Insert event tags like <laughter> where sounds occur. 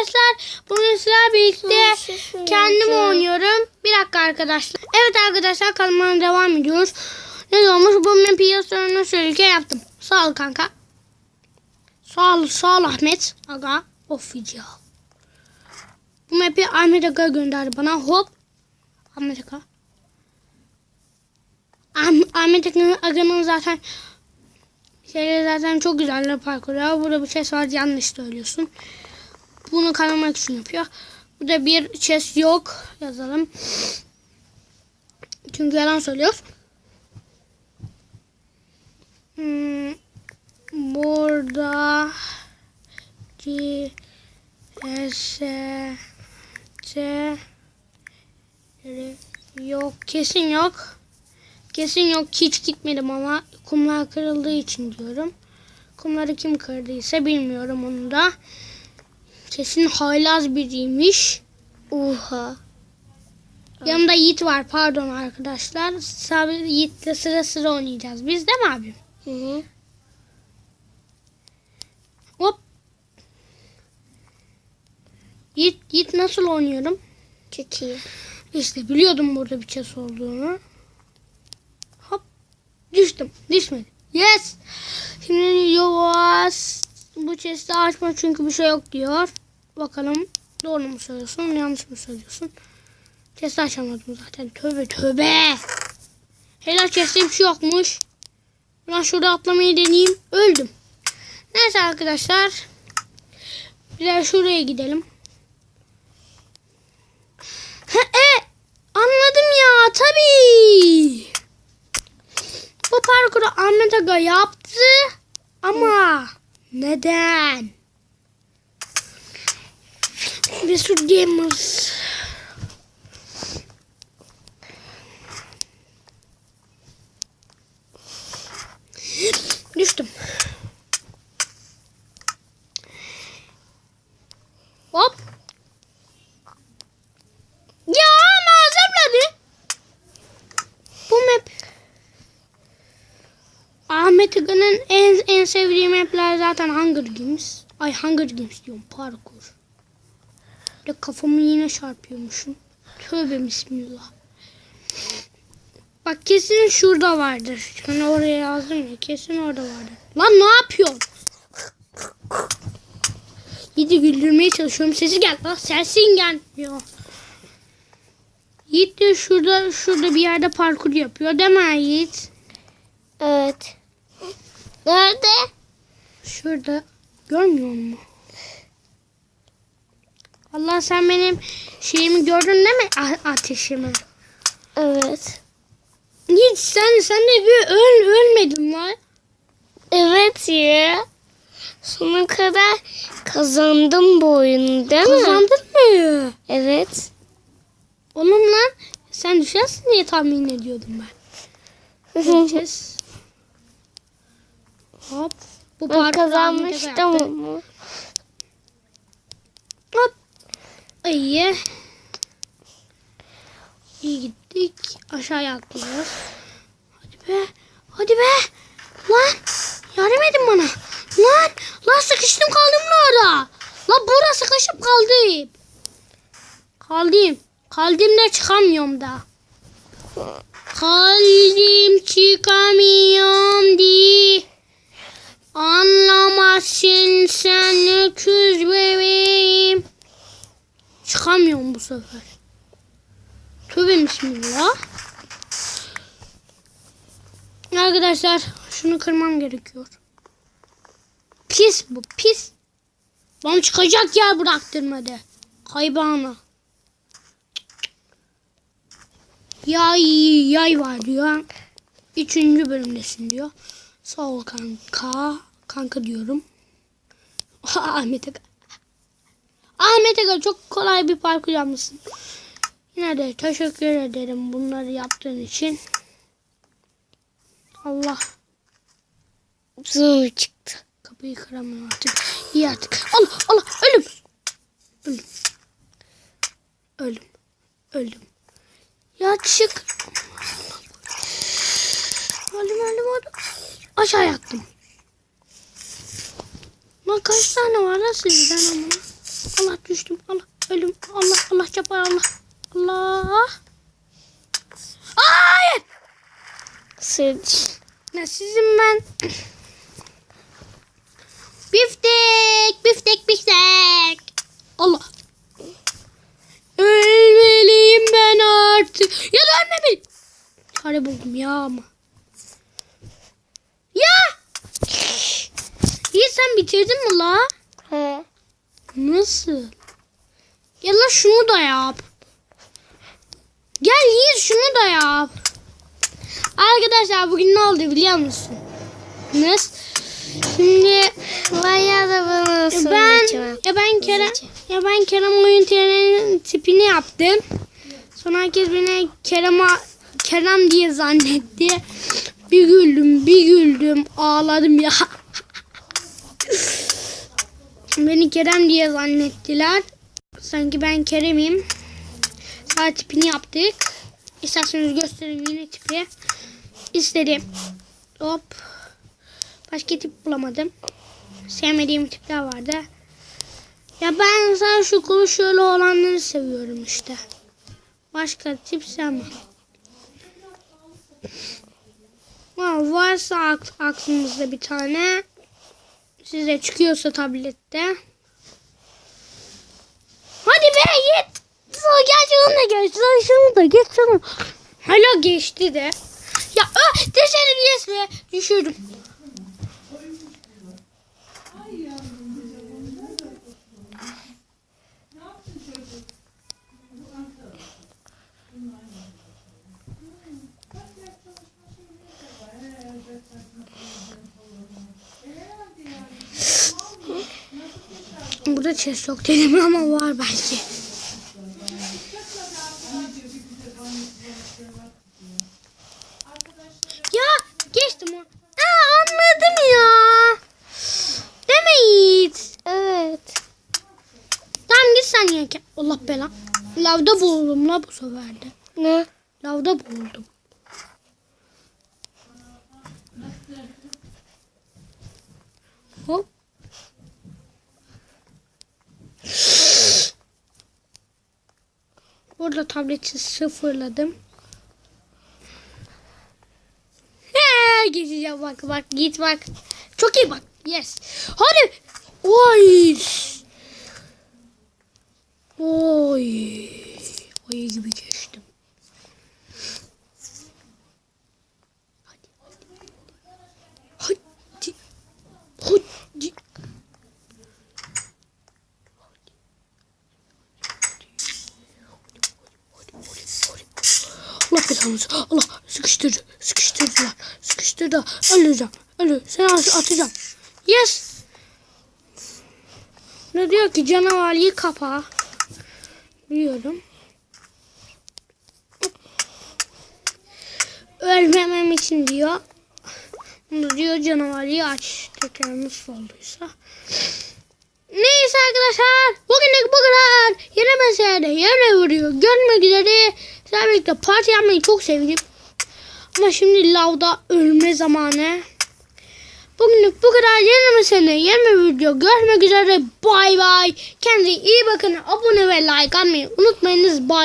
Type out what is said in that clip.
arkadaşlar. Bugün sizlerle birlikte şey kendim oynuyorum. Bir dakika arkadaşlar. Evet arkadaşlar kanalıma devam ediyoruz. Ne olmuş? Bu map'i yazılarını söylerken yaptım. Sağ ol kanka. Sağ ol, sağ ol Ahmet. Aga. Official. Bu map'i Ahmet Aga gönderdi bana. Hop. Ahmet Aga. Ah- Ahmet Aga- Aga'nın zaten şeyleri zaten çok güzel parkur ya. Burada bir chest var yanlış söylüyorsun. Bunu kanamak için yapıyor. Burada bir chest yok yazalım. Çünkü yalan söylüyor. Hmm, burada C S C yok kesin yok. Kesin yok hiç gitmedim ama kumlar kırıldığı için diyorum. Kumları kim kırdıysa bilmiyorum onu da. Kesin haylaz biriymiş. Oha. Yanımda Yiğit var pardon arkadaşlar. Sabit Yiğit'le sıra sıra oynayacağız. Biz değil mi abi? Hı hı. Hop. Yiğit, Yiğit nasıl oynuyorum? Çok iyi. İşte biliyordum burada bir chest olduğunu. Hop. Düştüm. Düşmedim. Yes. Şimdi yavaş. Bu chest'i açma çünkü bir şey yok diyor. Bakalım doğru mu söylüyorsun yanlış mı söylüyorsun? Chest'i açamadım zaten. Tövbe tövbe. Helal chest'te bir şey yokmuş. Ben şurada atlamayı deneyeyim. Öldüm. Neyse arkadaşlar. Bir de şuraya gidelim. Ha, e, anladım ya tabii. Bu parkuru Ahmet Aga yaptı ama neden? Mesut Gamers. Düştüm. Hop. Ya zıpladı. Bu map Ahmet Aga'nın en, en sevdiği mapler zaten Hunger Games. Ay Hunger Games diyorum parkur. De kafamı yine çarpıyormuşum. Tövbe bismillah. Bak kesin şurada vardır. Hani oraya yazdım ya kesin orada vardır. Lan ne yapıyorsun? Yiğit'i güldürmeye çalışıyorum. Sesi gel. Lan sesin gelmiyor. Yiğit de şurada şurada bir yerde parkur yapıyor değil mi Yiğit? Evet. Nerede? Şurada. Görmüyor musun? Allah sen benim şeyimi gördün değil mi? A- ateşimi. Evet. Yiğit sen sen de bir öl ölmedin lan. Evet ya. Sonuna kadar kazandım bu oyunu değil mi? Kazandın mı? Evet. Oğlum lan sen düşersin diye tahmin ediyordum ben. Gideceğiz. <laughs> Hop. Bu Ben kazanmıştım ama. Hop. İyi. İyi gittik. Aşağıya atlıyoruz. Hadi be. Hadi be. Lan. Yardım edin bana. Lan. Lan sıkıştım kaldım orada. Lan burası sıkışıp kaldım. Kaldım. Kaldım da çıkamıyorum da. Kaldım çıkamıyorum di. Anlamazsın sen öküz bebeğim. Çıkamıyorum bu sefer. Tövbe bismillah. Arkadaşlar şunu kırmam gerekiyor. Pis bu pis. Lan çıkacak yer bıraktırmadı. Kaybana. Yay yay var diyor. Üçüncü bölümdesin diyor. Sağ ol kanka. Kanka diyorum. <laughs> Ahmet Aga. Ahmet Aga çok kolay bir parkur yapmışsın. Yine de teşekkür ederim bunları yaptığın için. Allah Zor çıktı. kapıyı kıramıyorum artık. İyi artık. Allah Allah ölüm. Ölüm. Ölüm. Öldüm. Ya çık. Öldüm öldüm öldüm. Aşağı yattım. Lan kaç tane var lan sizden ama? Allah düştüm. Allah ölüm. Allah Allah çapar Allah. Allah. Hayır. Sıç. Ne sizin ben. Biftek, biftek, biftek. Allah. Ölmeliyim ben artık. Ya da ölmemeliyim. Çare buldum ya ama. Ya. İyi sen bitirdin mi la? Nasıl? Ya la şunu da yap. Gel Yiğit şunu da yap. Arkadaşlar bugün ne oldu biliyor musun? Nasıl? Şimdi Bayağı da bana ben ya ben Kerem ya ben Kerem oyun trenerinin tipini yaptım. Sonra herkes beni Kerem Kerem diye zannetti. Bir güldüm, bir güldüm, ağladım ya. <laughs> Beni Kerem diye zannettiler. Sanki ben Kerem'im. Sadece tipini yaptık. İsterseniz göstereyim yine tipi. İstedim. Hop. Başka tip bulamadım. Sevmediğim tipler vardı. Ya ben sen şu kolu şöyle olanları seviyorum işte. Başka tip sevmem. Varsa ak- aklınızda bir tane size çıkıyorsa tablette. Hadi be git. Gel şunu da geç. Şunu da geç. Hala geçti de. Ya ö, düşerim yes be. Düşürdüm. Burada chest yok dedim ama var belki. Ya geçtim o. Aa, anladım ya. Deme Yiğit. Evet. Tamam git sen ye. Allah bela. Lavda boğuldum la bu sefer de. Ne? Lavda boğuldum. Hop. Burada tableti sıfırladım. He, geçeceğim bak bak git bak. Çok iyi bak. Yes. Hadi. Oy. Oy. Oy gibi geçtim. Hadi. Hadi. Hadi. Belanızı. Allah sıkıştırdı. Sıkıştırdılar. Sıkıştırdı. Öleceğim. Ölü. Seni at- atacağım. Yes. Ne diyor ki canavarıyı kapa. Biliyorum. Ölmemem için diyor. Bunu diyor canavarıyı aç. Tekrar nasıl olduysa. Neyse arkadaşlar. Bugünlük bu kadar. Yine meselede yere vuruyor. Görmek üzere. Sizlerle birlikte parti yapmayı çok sevdim. Ama şimdi lavda ölme zamanı. Bugünlük bu kadar. Yeni mesele yeni video. Görüşmek üzere. Bay bay. Kendinize iyi bakın. Abone ve like atmayı unutmayınız. Bay.